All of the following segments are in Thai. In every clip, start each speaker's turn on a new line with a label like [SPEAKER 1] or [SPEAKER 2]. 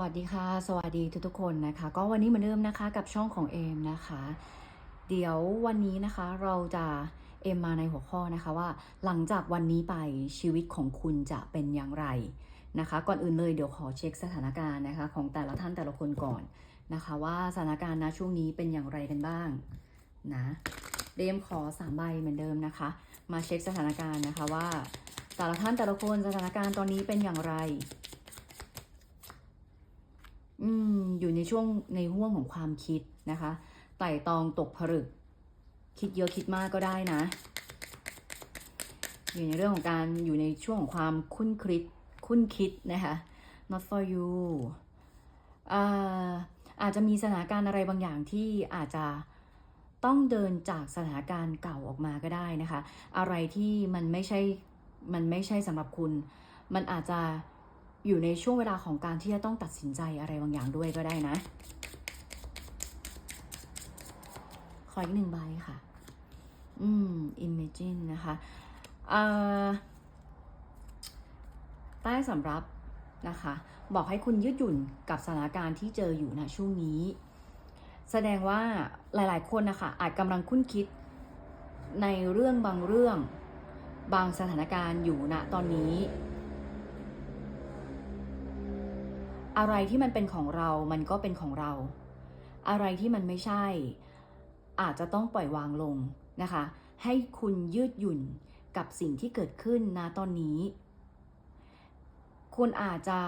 [SPEAKER 1] วัสดีค่ะ สวัสดีทุกๆคนนะคะ ก็วันนี้เหมือนเดิมนะคะกับช่องของเอมนะคะ เดี๋ยววันนี้นะคะเราจะเอมมาในหัวข้อนะคะว่า หลังจากวันนี้ไปชีวิตของคุณจะเป็นอย่างไรนะคะ ก่อนอื่นเลยเดี๋ยวขอเช็คสถานการณ์นะคะ ของแต่ละท่านแต่ละคนก่อนนะคะ ว่าสถานการณ์ณช่วงนี้เป็นอย่างไรกันบ้างนะเดมขอสามใบเหมือนเดิมนะคะ มาเช็คสถานการณ์นะคะว่าแต่ละท่านแต่ละคนสถานการณ์ตอนนี้เป็นอย่างไร อืมอยู่ในช่วงในห่วงของความคิดนะคะไต่ตองตกผลึก คิดเยอะคิดมากก็ได้นะ อยู่ในเรื่องของการอยู่ในช่วงของความคุ้นคิดคุ้นคิดนะคะ not for you อ่าอาจจะมีสถานการณ์อะไรบางอย่างที่อาจจะต้องเดินจากสถานการณ์เก่าออกมาก็ได้นะคะ อะไรที่มันไม่ใช่มันไม่ใช่สำหรับคุณ มันอาจจะ อยู่ในช่วงเวลาของการที่จะต้องตัดสินใจอะไรบางอย่างด้วยก็ได้นะ ขออีกหนึ่งใบค่ะ อืม imagine นะคะใต้สำรับนะคะ บอกให้คุณยืดหยุ่นกับสถานการณ์ที่เจออยู่นะช่วงนี้ แสดงว่าหลาย ๆ คนนะคะอาจกำลังคุ้นคิดในเรื่องบางเรื่อง บางสถานการณ์อยู่ณตอนนี้ อะไรที่มันเป็นของเรา มันก็เป็นของเรา อะไรที่มันไม่ใช่ อาจจะต้องปล่อยวางลงนะคะ ให้คุณยืดหยุ่นกับสิ่งที่เกิดขึ้นณตอนนี้ คุณอาจจะ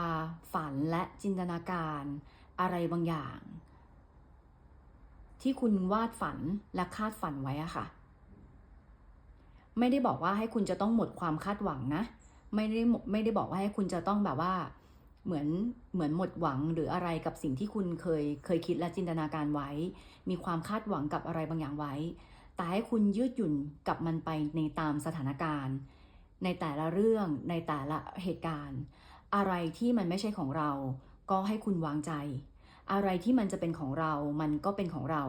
[SPEAKER 1] ฝันและจินตนาการอะไรบางอย่าง ที่คุณวาดฝันและคาดฝันไว้อะค่ะ ไม่ได้บอกว่าให้คุณจะต้องหมดความคาดหวังนะ ไม่ได้ไม่ได้บอกว่าให้คุณจะต้องแบบว่า เหมือนเหมือนหมดหวังหรืออะไรกับสิ่งที่คุณเคยเคยคิดและจินตนาการไว้ มีความคาดหวังกับอะไรบางอย่างไว้ แต่ให้คุณยืดหยุ่นกับมันไปในตามสถานการณ์ ในแต่ละเรื่องในแต่ละเหตุการณ์ อะไรที่มันไม่ใช่ของเรา ก็ให้คุณวางใจ อะไรที่มันจะเป็นของเรา มันก็เป็นของเรา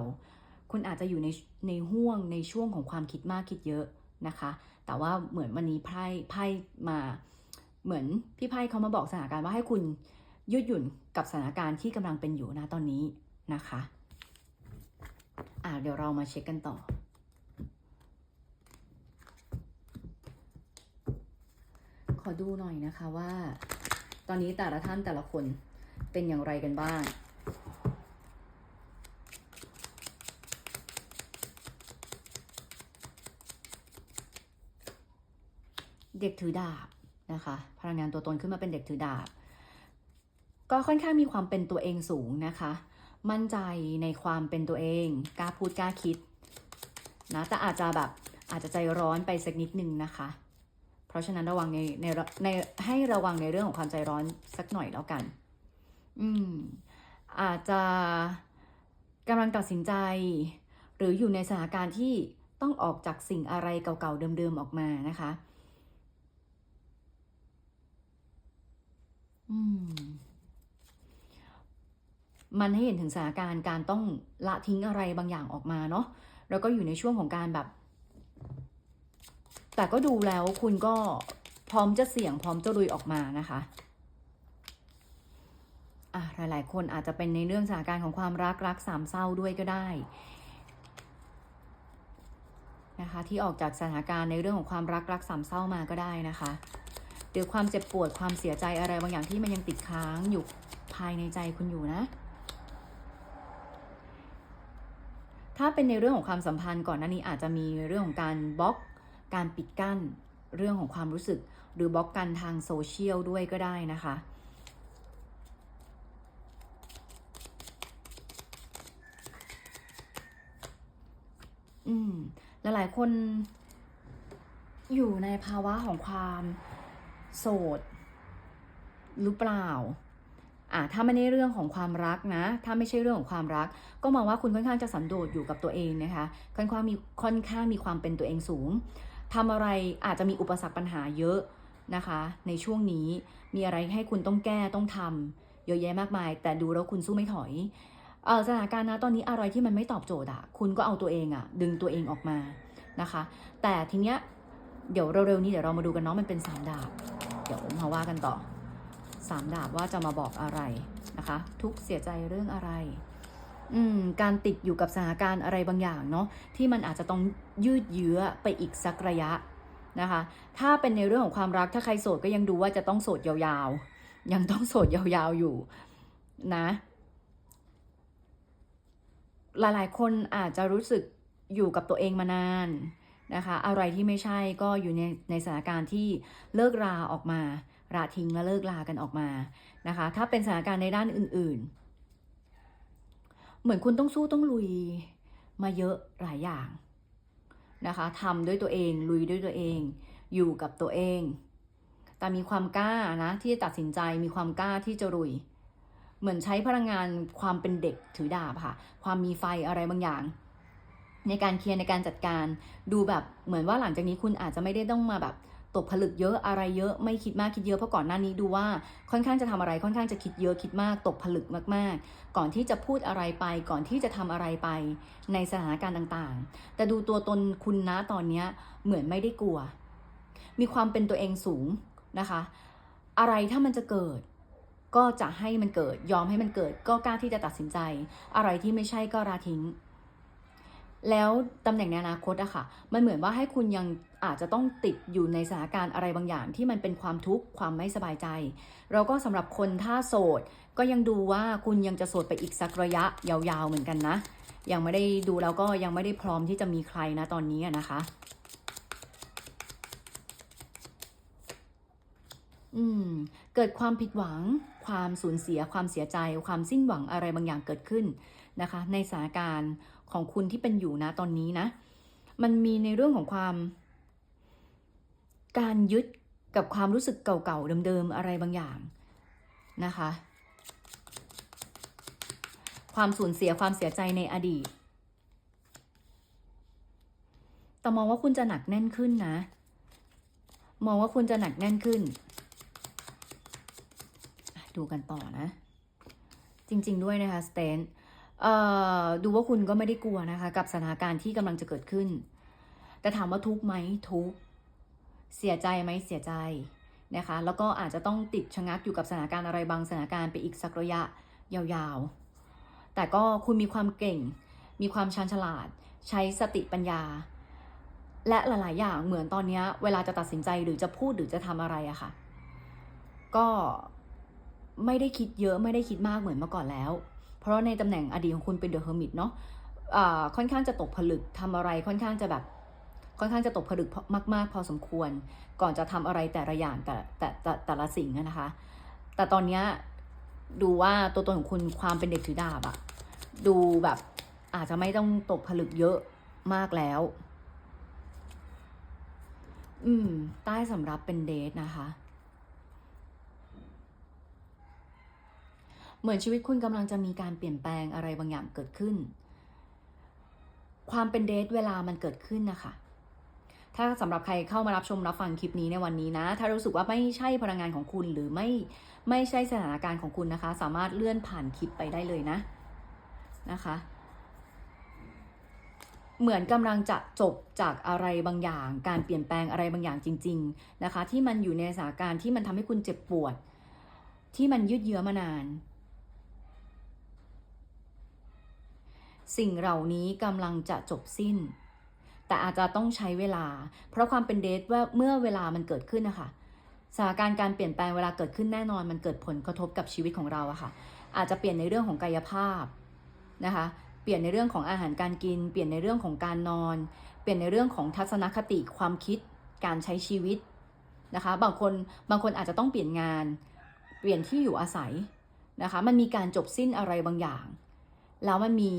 [SPEAKER 1] คุณอาจจะอยู่ในในห่วงในช่วงของความคิดมากคิดเยอะนะคะ แต่ว่าเหมือนวันนี้ไพ่ไพ่มา เหมือนพี่ไพ่เขามาบอกสถานการณ์ว่าให้คุณยืดหยุ่นกับสถานการณ์ที่กำลังเป็นอยู่นะตอนนี้นะคะอ่าเดี๋ยวเรามาเช็คกันต่อ ขอดูหน่อยนะคะว่า ตอนนี้แต่ละท่านแต่ละคนเป็นอย่างไรกันบ้างเด็กถือดาบ นะคะ พลังงานตัวตนขึ้นมาเป็นเด็กถือดาบ ก็ค่อนข้างมีความเป็นตัวเองสูงนะคะ มั่นใจในความเป็นตัวเองกล้าพูดกล้าคิดนะแต่อาจจะแบบอาจจะใจร้อนไปสักนิดนึงนะคะ เพราะฉะนั้นระวังในในในให้ระวังในเรื่องของความใจร้อนสักหน่อยแล้วกัน อืมอาจจะกำลังตัดสินใจ หรืออยู่ในสถานการณ์ที่ต้องออกจากสิ่งอะไรเก่าๆเดิมๆออกมานะคะ มันให้เห็นถึงสถานการณ์การต้องละทิ้งอะไรบางอย่างออกมาเนาะแล้วก็อยู่ในช่วงของการแบบ แต่ก็ดูแล้วคุณก็พร้อมจะเสี่ยงพร้อมจะลุยออกมานะคะอะหลาย ๆ คนอาจจะเป็นในเรื่องสถานการณ์ของความรักรักสามเศร้าด้วยก็ได้นะคะที่ออกจากสถานการณ์ในเรื่องของความรักรักสามเศร้ามาก็ได้นะคะ หรือความเจ็บปวดความเสียใจอะไรบางอย่างที่มันยังติดค้างอยู่ภายในใจคุณอยู่นะ ถ้าเป็นในเรื่องของความสัมพันธ์ก่อนหน้านี้อาจจะมีเรื่องของการบล็อก การปิดกั้น เรื่องของความรู้สึก หรือบล็อกกันทางโซเชียลด้วยก็ได้นะคะอืมหลายๆคนอยู่ในภาวะของความ โสด หรือเปล่าอะถ้าไม่ใช่เรื่องของความรักนะ ถ้าไม่ใช่เรื่องของความรัก ก็มองว่าคุณค่อนข้างจะสันโดษอยู่กับตัวเองนะคะ ค่อนข้างมีค่อนข้างมีความเป็นตัวเองสูงทำอะไรอาจจะมีอุปสรรคปัญหาเยอะนะคะ ในช่วงนี้มีอะไรให้คุณต้องแก้ต้องทำเยอะแยะมากมาย แต่ดูแล้วคุณสู้ไม่ถอยเออสถานการณ์นะตอนนี้อะไรที่มันไม่ตอบโจทย์อะคุณก็เอาตัวเองอะดึงตัวเองออกมานะคะ แต่ทีเนี้ย เดี๋ยวเร็วๆนี้เดี๋ยวเรามาดูกันเนาะมันเป็นสามดาบ เดี๋ยวมาว่ากันต่อสามดาบว่าจะมาบอกอะไรนะคะ ทุกเสียใจเรื่องอะไรอืมการติดอยู่กับสถานการณ์อะไรบางอย่างเนาะที่มันอาจจะต้องยืดเยื้อไปอีกสักระยะนะคะ ถ้าเป็นในเรื่องของความรักถ้าใครโสดก็ยังดูว่าจะต้องโสดยาวๆ ยังต้องโสดยาวๆอยู่นะหลายๆ คนอาจจะรู้สึกอยู่กับตัวเองมานาน นะคะ อะไรที่ไม่ใช่ก็อยู่ในในสถานการณ์ที่เลิกราออกมาราทิ้งและเลิกลากันออกมานะคะ ถ้าเป็นสถานการณ์ในด้านอื่น ๆ เหมือนคุณต้องสู้ต้องลุยมาเยอะหลายอย่างนะคะทำด้วยตัวเองลุยด้วยตัวเอง อยู่กับตัวเอง แต่มีความกล้านะที่จะตัดสินใจมีความกล้าที่จะลุย เหมือนใช้พลังงานความเป็นเด็กถือดาบค่ะ ความมีไฟอะไรบางอย่าง ในการเคลียร์ในการจัดการ ดูแบบเหมือนว่าหลังจากนี้คุณอาจจะไม่ได้ต้องมาแบบตกผลึกเยอะอะไรเยอะไม่คิดมากคิดเยอะเพราะก่อนหน้านี้ดูว่าค่อนข้างจะทำอะไรค่อนข้างจะคิดเยอะคิดมากตกผลึกมากๆ ก่อนที่จะพูดอะไรไป ก่อนที่จะทำอะไรไปในสถานการณ์ต่างๆ แต่ดูตัวตนคุณนะตอนเนี้ยเหมือนไม่ได้กลัว มีความเป็นตัวเองสูงนะคะ อะไรถ้ามันจะเกิด ก็จะให้มันเกิดยอมให้มันเกิด ก็กล้าที่จะตัดสินใจ อะไรที่ไม่ใช่ก็ราทิ้ง แล้วตำแหน่งในอนาคตอะค่ะ มันเหมือนว่าให้คุณยังอาจจะต้องติดอยู่ในสถานการณ์อะไรบางอย่าง ที่มันเป็นความทุกข์ความไม่สบายใจ เราก็สำหรับคนถ้าโสด ก็ยังดูว่าคุณยังจะโสดไปอีกสักระยะยาวๆเหมือนกันนะ ยังไม่ได้ดูแล้วก็ยังไม่ได้พร้อมที่จะมีใครนะตอนนี้นะคะ อืม เกิดความผิดหวัง ความสูญเสียความเสียใจ ความสิ้นหวังอะไรบางอย่างเกิดขึ้นนะคะ ในสถานการณ์ ของคุณที่เป็นอยู่นะตอนนี้นะ มันมีในเรื่องของความ การยึดกับความรู้สึกเก่าๆเดิมๆอะไรบางอย่างนะคะ ความสูญเสียความเสียใจในอดีตแต่มองว่าคุณจะหนักแน่นขึ้นนะ มองว่าคุณจะหนักแน่นขึ้น ดูกันต่อนะ จริง ๆ ด้วยนะคะสเตน ดูว่าคุณก็ไม่ได้กลัวนะคะ กับสถานการณ์ที่กำลังจะเกิดขึ้น แต่ถามว่าทุกไหมทุกเสียใจไหมเสียใจนะคะ แล้วก็อาจจะต้องติดชะงักอยู่กับสถานการณ์อะไรบางสถานการณ์ไปอีกสักระยะยาวๆ แต่ก็คุณมีความเก่ง มีความชาญฉลาด ใช้สติปัญญา และหลายๆ อย่างเหมือนตอนนี้เวลาจะตัดสินใจหรือจะพูดหรือจะทำอะไรอะค่ะ ก็ไม่ได้คิดเยอะไม่ได้คิดมากเหมือนเมื่อก่อนแล้ว เพราะในตำแหน่งอดีตของคุณเป็นเดอะเฮอร์มิตเนาะะค่อนข้างจะตกผลึกทำอะไรค่อนข้างจะแบบค่อนข้างจะตกผลึกมาก ๆ พอสมควร ก่อนจะทำอะไรแต่ละอย่างแต่แต่แต่แต่ละสิ่งนะคะ แต่ตอนนี้ดูว่าตัวตนของคุณความเป็นเด็กถือดาบอะดูแบบอาจจะไม่ต้องตกผลึกเยอะมากแล้ว อืม ใต้สำรับเป็นเดทนะคะ เหมือนชีวิตคุณกำลังจะมีการเปลี่ยนแปลงอะไรบางอย่างเกิดขึ้น ความเป็นเดทเวลามันเกิดขึ้นนะคะถ้าสำหรับใครเข้ามารับชมรับฟังคลิปนี้ในวันนี้นะ ถ้ารู้สึกว่าไม่ใช่พลังงานของคุณหรือไม่ไม่ใช่สถานการณ์ของคุณนะคะ สามารถเลื่อนผ่านคลิปไปได้เลยนะนะคะ เหมือนกำลังจะจบจากอะไรบางอย่าง การเปลี่ยนแปลงอะไรบางอย่างจริง ๆนะคะ ที่มันอยู่ในสถานการณ์ที่มันทำให้คุณเจ็บปวด ที่มันยืดเยื้อมานาน สิ่งเหล่านี้กำลังจะจบสิ้น แต่อาจจะต้องใช้เวลา เพราะความเป็นเดทว่าเมื่อเวลามันเกิดขึ้นนะคะสถานการณ์การเปลี่ยนแปลงเวลาเกิดขึ้นแน่นอน มันเกิดผลกระทบกับชีวิตของเราอะค่ะ อาจจะเปลี่ยนในเรื่องของกายภาพนะคะ เปลี่ยนในเรื่องของอาหารการกิน เปลี่ยนในเรื่องของการนอน เปลี่ยนในเรื่องของทัศนคติความคิด การใช้ชีวิตนะคะ บางคนบางคนอาจจะต้องเปลี่ยนงาน เปลี่ยนที่อยู่อาศัยนะคะ มันมีการจบสิ้นอะไรบางอย่าง แล้วมันมี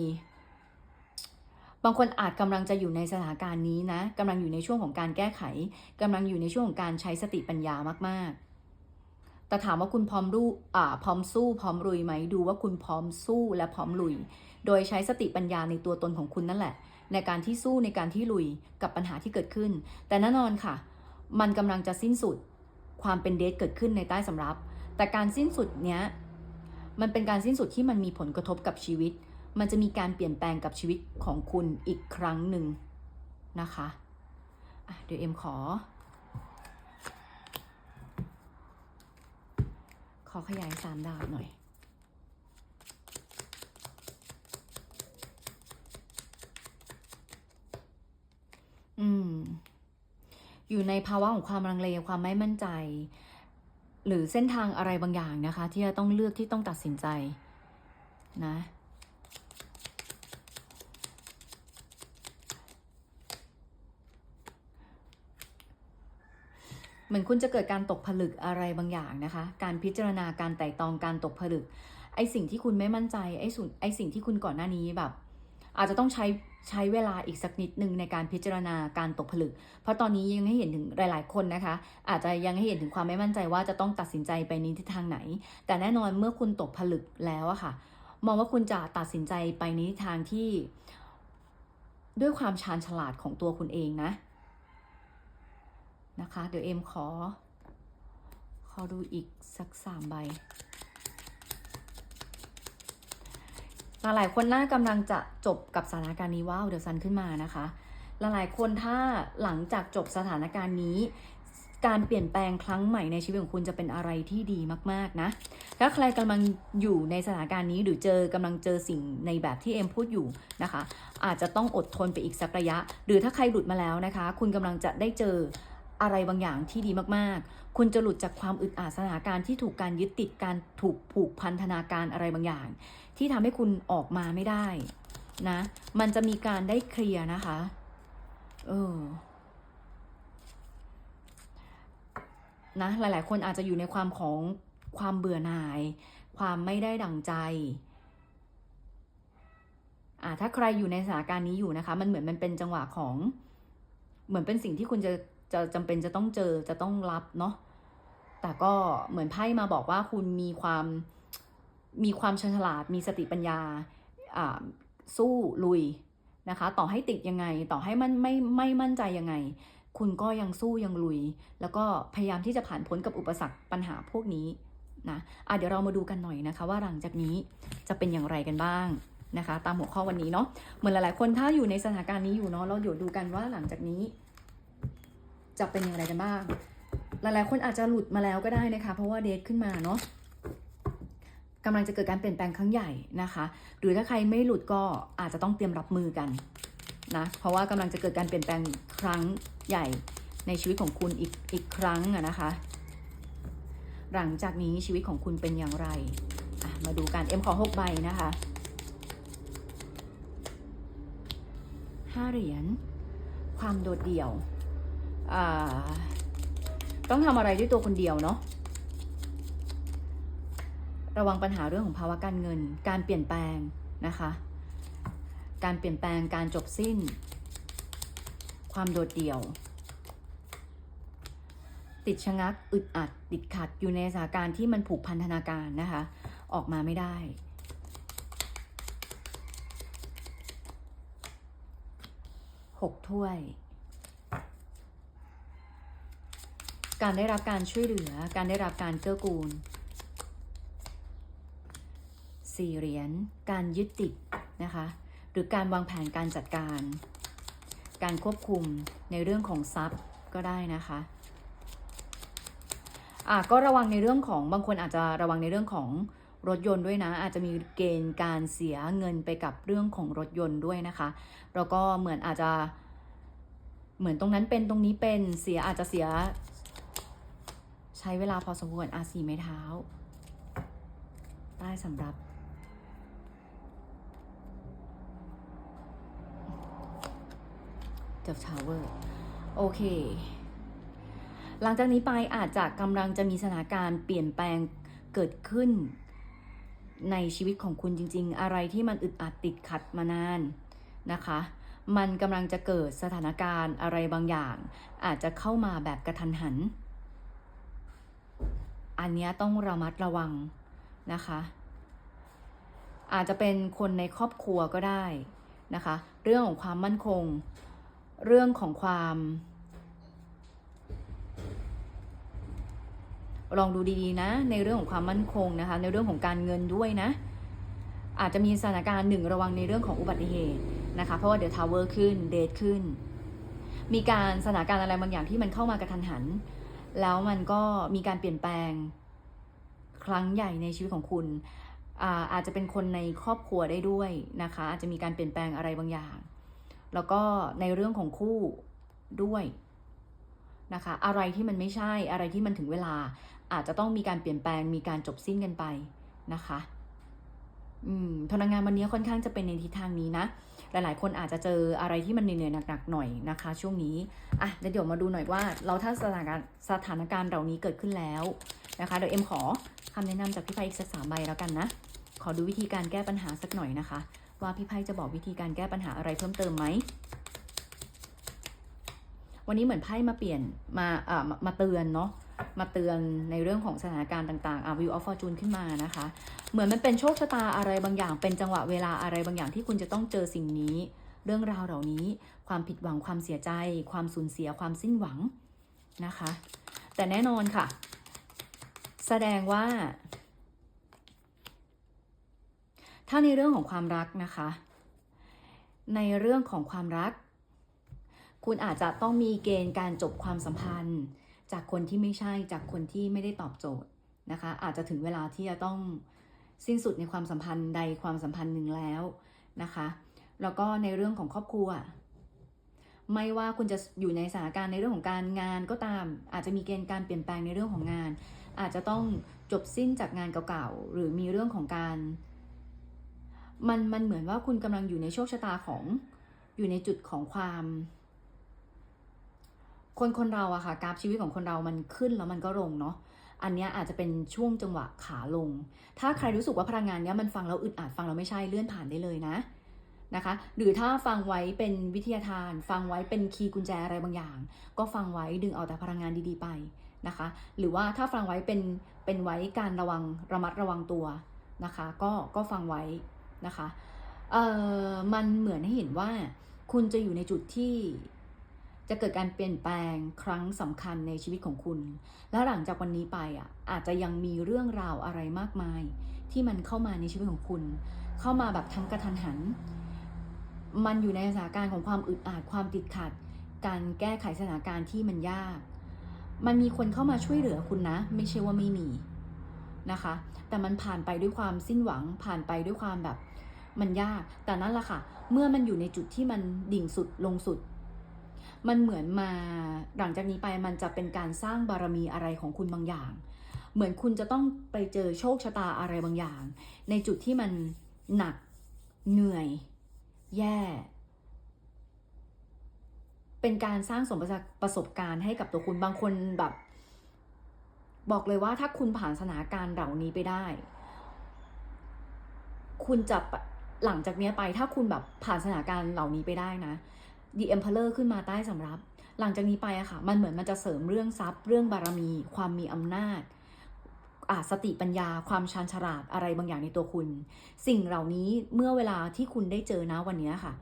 [SPEAKER 1] บางคนอาจกำลังจะอยู่ในสถานการณ์นี้นะกำลังอยู่ในช่วงของการแก้ไขกำลังอยู่ในช่วงของการใช้สติปัญญามาก ๆ แต่ถามว่าคุณพร้อมรู้อ่าพร้อมสู้พร้อมลุยไหมดูว่าคุณพร้อมสู้และพร้อมลุย โดยใช้สติปัญญาในตัวตนของคุณนั่นแหละ ในการที่สู้ในการที่ลุยกับปัญหาที่เกิดขึ้น แต่แน่นอนค่ะ มันกำลังจะสิ้นสุด ความเป็นเดทเกิดขึ้นในใต้สำรับ แต่การสิ้นสุดเนี้ยมันเป็นการสิ้นสุดที่มันมีผลกระทบกับชีวิต มันจะมีการเปลี่ยนแปลงกับชีวิตของคุณอีกครั้งหนึ่งนะคะะเดี๋ยวเอ็มขอ ขอขยายสามดาบหน่อยอืมอยู่ในภาวะของความลังเลความไม่มั่นใจ หรือเส้นทางอะไรบางอย่างนะคะ ที่จะต้องเลือกที่ต้องตัดสินใจนะ เหมือนคุณจะเกิดการตกผลึกอะไรบางอย่างนะคะ การพิจารณาการไต่ตองการตกผลึก ไอสิ่งที่คุณไม่มั่นใจไอส่วนไอสิ่งที่คุณก่อนหน้านี้แบบ อาจจะต้องใช้ใช้เวลาอีกสักนิดหนึ่งในการพิจารณาการตกผลึก เพราะตอนนี้ยังให้เห็นถึงหลาย ๆ คนนะคะ อาจจะยังให้เห็นถึงความไม่มั่นใจว่าจะต้องตัดสินใจไปในทิศทางไหน แต่แน่นอนเมื่อคุณตกผลึกแล้วอะค่ะ มองว่าคุณจะตัดสินใจไปในทิศทางที่ ด้วยความชาญฉลาดของตัวคุณเองนะ นะคะ เดี๋ยวเอ็มขอ ขอดูอีกสักสามใบหลายๆคนน่ากำลังจะจบกับสถานการณ์นี้ว้าวเดี๋ยวซันขึ้นมานะคะหลายๆคนถ้าหลังจากจบสถานการณ์นี้ การเปลี่ยนแปลงครั้งใหม่ในชีวิตของคุณจะเป็นอะไรที่ดีมากๆนะ ถ้าใครกำลังอยู่ในสถานการณ์นี้หรือเจอกำลังเจอสิ่งในแบบที่เอ็มพูดอยู่นะคะ อาจจะต้องอดทนไปอีกสักระยะ หรือถ้าใครหลุดมาแล้วนะคะ คุณกำลังจะได้เจอ อะไรบางอย่างที่ดีมากๆ คุณจะหลุดจากความอึดอัดสถานการณ์ที่ถูกการยึดติดการถูกผูกพันธนาการอะไรบางอย่าง ที่ทำให้คุณออกมาไม่ได้นะ มันจะมีการได้เคลียร์นะคะ เออนะหลาย ๆ คนอาจจะอยู่ในความของความเบื่อหน่าย ความไม่ได้ดั่งใจอ่าถ้าใครอยู่ในสถานการณ์นี้อยู่นะคะ มันเหมือนมันเป็นจังหวะของ เหมือนเป็นสิ่งที่คุณจะ จะจำเป็นจะต้องเจอจะต้องรับเนาะแต่ก็เหมือนไพ่มาบอกว่าคุณมีความมีความฉลาด มีสติปัญญาอ่าสู้ลุยนะคะ ต่อให้ติดยังไง ต่อให้มันไม่ไม่มั่นใจยังไง คุณก็ยังสู้ยังลุย แล้วก็พยายามที่จะผ่านพ้นกับอุปสรรคปัญหาพวกนี้นะะเดี๋ยวเรามาดูกันหน่อยนะคะ ว่าหลังจากนี้จะเป็นอย่างไรกันบ้างนะคะ ตามหัวข้อวันนี้เนาะเหมือนหลายๆ คนถ้าอยู่ในสถานการณ์นี้อยู่เนาะเราเดี๋ยวดูกันว่าหลังจากนี้ จะเป็นอย่างไรกันบ้าง หลายๆ คนอาจจะหลุดมาแล้วก็ได้นะคะ เพราะว่าเดทขึ้นมาเนาะกำลังจะเกิดการเปลี่ยนแปลงครั้งใหญ่นะคะ หรือถ้าใครไม่หลุดก็อาจจะต้องเตรียมรับมือกันนะเพราะว่ากำลังจะเกิดการเปลี่ยนแปลงครั้งใหญ่ในชีวิตของคุณอีกอีกครั้งนะคะ หลังจากนี้ชีวิตของคุณเป็นอย่างไร มาดูกันเอ็มขอหกใบนะคะห้าเหรียญความโดดเดี่ยว ต้องทำอะไรด้วยตัวคนเดียวเนาะระวังปัญหาเรื่องของภาวะการเงิน การเปลี่ยนแปลงนะคะ การเปลี่ยนแปลงการจบสิ้น ความโดดเดี่ยว ติดชะงักอึดอัด ติดขัดอยู่ในสถานการณ์ที่มันผูกพันธนาการนะคะ ออกมาไม่ได้หกถ้วย การได้รับการช่วยเหลือ การได้รับการเกื้อกูลสี่เหรียญ การยึดติดนะคะ หรือการวางแผนการจัดการ การควบคุมในเรื่องของทรัพย์ก็ได้นะคะอะก็ระวังในเรื่องของบางคนอาจจะระวังในเรื่องของรถยนต์ด้วยนะ อาจจะมีเกณฑ์การเสียเงินไปกับเรื่องของรถยนต์ด้วยนะคะ แล้วก็เหมือนอาจจะเหมือนตรงนั้นเป็นตรงนี้เป็นเสียอาจจะเสีย ใช้เวลาพอสมควรอาสีไม้เท้า ใต้สำรับ เดอะทาวเวอร์ โอเค หลังจากนี้ไปอาจจะกำลังจะมีสถานการณ์เปลี่ยนแปลงเกิดขึ้น ในชีวิตของคุณจริง ๆ อะไรที่มันอึดอัดติดขัดมานานนะคะ มันกำลังจะเกิดสถานการณ์อะไรบางอย่าง อาจจะเข้ามาแบบกระทันหัน อันนี้ต้องระมัดระวังนะคะ อาจจะเป็นคนในครอบครัวก็ได้นะคะ เรื่องของความมั่นคง เรื่องของความ ลองดูดีๆนะ ในเรื่องของความมั่นคงนะคะ ในเรื่องของการเงินด้วยนะ อาจจะมีสถานการณ์หนึ่งระวังในเรื่องของอุบัติเหตุนะคะ เพราะว่าเดี๋ยวทาวเวอร์ขึ้น เดทขึ้น มีการสถานการณ์อะไรบางอย่างที่มันเข้ามากระทันหัน แล้วมันก็มีการเปลี่ยนแปลงครั้งใหญ่ในชีวิตของคุณอาอาจจะเป็นคนในครอบครัวได้ด้วยนะคะ อาจจะมีการเปลี่ยนแปลงอะไรบางอย่าง แล้วก็ในเรื่องของคู่ด้วยนะคะ อะไรที่มันไม่ใช่อะไรที่มันถึงเวลา อาจจะต้องมีการเปลี่ยนแปลงมีการจบสิ้นกันไปนะคะ อืมพลังงานวันนี้ค่อนข้างจะเป็นในทิศทางนี้นะ หลายๆ คนอาจจะเจออะไรที่มันเหนื่อยๆหนักๆหน่อยนะคะ ช่วงนี้อะเดี๋ยวมาดูหน่อยว่า เราถ้าสถานการณ์สถานการณ์เหล่านี้เกิดขึ้นแล้วนะคะเดี๋ยวเอ็มขอคำแนะนำจากพี่ไพอีกสักสามใบแล้วกันนะ ขอดูวิธีการแก้ปัญหาสักหน่อยนะคะ ว่าพี่ไพจะบอกวิธีการแก้ปัญหาอะไรเพิ่มเติมไหมวันนี้เหมือนไพ่มาเปลี่ยนมาเอ่ามาเตือนเนาะมาเตือนในเรื่องของสถานการณ์ต่างๆอ่าวิวออฟฟอร์จูนขึ้นมานะคะ เหมือนมันเป็นโชคชะตาอะไรบางอย่าง เป็นจังหวะเวลาอะไรบางอย่างที่คุณจะต้องเจอสิ่งนี้ เรื่องราวเหล่านี้ ความผิดหวังความเสียใจ ความสูญเสียความสิ้นหวังนะคะ แต่แน่นอนค่ะ แสดงว่า ถ้าในเรื่องของความรักนะคะ ในเรื่องของความรัก คุณอาจจะต้องมีเกณฑ์การจบความสัมพันธ์ จากคนที่ไม่ใช่จากคนที่ไม่ได้ตอบโจทย์นะคะ อาจจะถึงเวลาที่จะต้อง สิ้นสุดในความสัมพันธ์ใดความสัมพันธ์หนึ่งแล้วนะคะ แล้วก็ในเรื่องของครอบครัว ไม่ว่าคุณจะอยู่ในสถานการณ์ในเรื่องของการงานก็ตาม อาจจะมีเกณฑ์การเปลี่ยนแปลงในเรื่องของงาน อาจจะต้องจบสิ้นจากงานเก่าๆหรือมีเรื่องของการ มันมันเหมือนว่าคุณกำลังอยู่ในโชคชะตาของอยู่ในจุดของความ คนคนเราอะค่ะกราฟชีวิตของคนเรามันขึ้นแล้วมันก็ลงเนาะ อันนี้อาจจะเป็นช่วงจังหวะขาลง ถ้าใครรู้สึกว่าพลังงานนี้มันฟังแล้วอึดอัดฟังแล้วไม่ใช่เลื่อนผ่านได้เลยนะนะคะ หรือถ้าฟังไว้เป็นวิทยาทาน ฟังไว้เป็นคีย์กุญแจอะไรบางอย่าง ก็ฟังไว้ดึงเอาแต่พลังงานดีๆไปนะคะ หรือว่าถ้าฟังไว้เป็นเป็นไว้การระวังระมัดระวังตัวนะคะ ก็ก็ฟังไว้นะคะ เอ่อมันเหมือนให้เห็นว่าคุณจะอยู่ในจุดที่ จะเกิดการเปลี่ยนแปลงครั้งสำคัญในชีวิตของคุณ แล้วหลังจากวันนี้ไปอะอาจจะยังมีเรื่องราวอะไรมากมาย ที่มันเข้ามาในชีวิตของคุณ เข้ามาแบบทั้งกระทันหัน มันอยู่ในสถานการณ์ของความอึดอัดความติดขัด การแก้ไขสถานการณ์ที่มันยาก มันมีคนเข้ามาช่วยเหลือคุณนะ ไม่ใช่ว่าไม่มีนะคะ แต่มันผ่านไปด้วยความสิ้นหวังผ่านไปด้วยความแบบมันยาก แต่นั่นแหละค่ะ เมื่อมันอยู่ในจุดที่มันดิ่งสุดลงสุด มันเหมือนมาหลังจากนี้ไปมันจะเป็นการสร้างบารมีอะไรของคุณบางอย่าง เหมือนคุณจะต้องไปเจอโชคชะตาอะไรบางอย่าง ในจุดที่มันหนักเหนื่อย แย่ เป็นการสร้างสมประสบการณ์ให้กับตัวคุณบางคนแบบ บอกเลยว่าถ้าคุณผ่านสถานการณ์เหล่านี้ไปได้ คุณจะหลังจากเนี้ยไปถ้าคุณแบบผ่านสถานการณ์เหล่านี้ไปได้นะ The Emperor ขึ้นมาใต้สำรับ หลังจากนี้ไปอะค่ะ มันเหมือนมันจะเสริมเรื่องทรัพย์ เรื่องบารมี ความมีอำนาจอาสติปัญญาความชาญฉลาดอะไรบางอย่างในตัวคุณ สิ่งเหล่านี้เมื่อเวลาที่คุณได้เจอนะวันนี้ค่ะ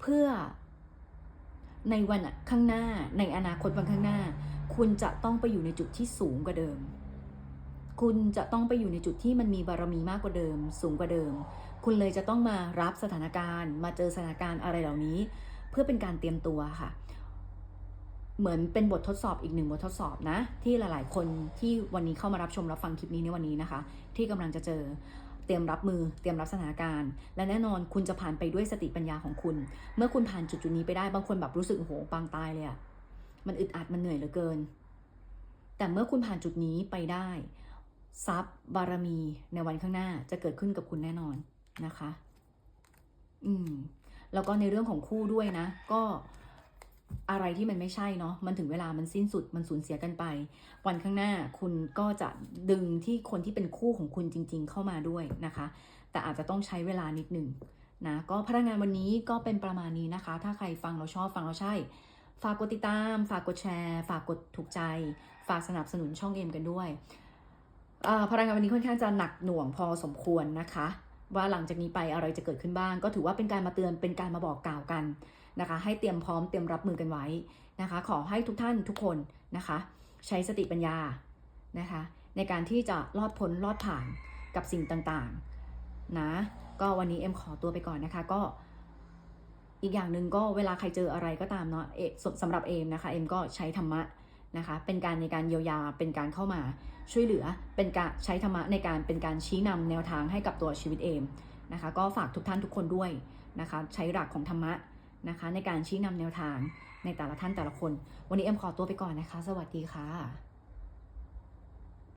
[SPEAKER 1] เพื่อในวันข้างหน้าในอนาคตวันข้างหน้า คุณจะต้องไปอยู่ในจุดที่สูงกว่าเดิม คุณจะต้องไปอยู่ในจุดที่มันมีบารมีมากกว่าเดิม สูงกว่าเดิม คุณเลยจะต้องมารับสถานการณ์ มาเจอสถานการณ์อะไรเหล่านี้ พื่อเป็นการเตรียมตัวค่ะ เหมือนเป็นบททดสอบอีกหนึ่งบททดสอบนะ ที่หลาย ๆ คนที่วันนี้เข้ามารับชมรับฟังคลิปนี้ในวันนี้นะคะ ที่กำลังจะเจอเตรียมรับมือเตรียมรับสถานการณ์ และแน่นอนคุณจะผ่านไปด้วยสติปัญญาของคุณ เมื่อคุณผ่านจุดจุดนี้ไปได้บางคนแบบรู้สึกโหปางตายเลยอะมันอึดอัดมันเหนื่อยเหลือเกิน แต่เมื่อคุณผ่านจุดนี้ไปได้ทรัพย์บารมีในวันข้างหน้าจะเกิดขึ้นกับคุณแน่นอนนะคะ อืม แล้วก็ในเรื่องของคู่ด้วยนะ ก็อะไรที่มันไม่ใช่เนาะมันถึงเวลามันสิ้นสุดมันสูญเสียกันไป วันข้างหน้าคุณก็จะดึงที่คนที่เป็นคู่ของคุณจริง ๆ เข้ามาด้วยนะคะ แต่อาจจะต้องใช้เวลานิดหนึ่งนะก็พนักงานวันนี้ก็เป็นประมาณนี้นะคะ ถ้าใครฟังเราชอบฟังเราใช่ ฝากกดติดตาม ฝากกดแชร์ ฝากกดถูกใจ ฝากสนับสนุนช่องเอ็มกันด้วยพลังงานวันนี้ค่อนข้างจะหนักหน่วงพอสมควรนะคะ ว่าหลังจากนี้ไปอะไรจะเกิดขึ้นบ้าง ก็ถือว่าเป็นการมาเตือนเป็นการมาบอกกล่าวกันนะคะ ให้เตรียมพร้อมเตรียมรับมือกันไว้นะคะ ขอให้ทุกท่านทุกคนนะคะ ใช้สติปัญญานะคะ ในการที่จะรอดพ้นรอดผ่านกับสิ่งต่างๆนะก็วันนี้เอ็มขอตัวไปก่อนนะคะ ก็อีกอย่างหนึ่งก็เวลาใครเจออะไรก็ตามเนาะเอสำหรับเอมนะคะ เอ็มก็ใช้ธรรมะ นะคะ เป็นการในการเยียวยา เป็นการเข้ามาช่วยเหลือ เป็นการใช้ธรรมะในการเป็นการชี้นำแนวทางให้กับตัวชีวิตเองนะคะ ก็ฝากทุกท่านทุกคนด้วยนะคะ ใช้หลักของธรรมะนะคะ ในการชี้นำแนวทางในแต่ละท่านแต่ละคน วันนี้เอ็มขอตัวไปก่อนนะคะ สวัสดีค่ะ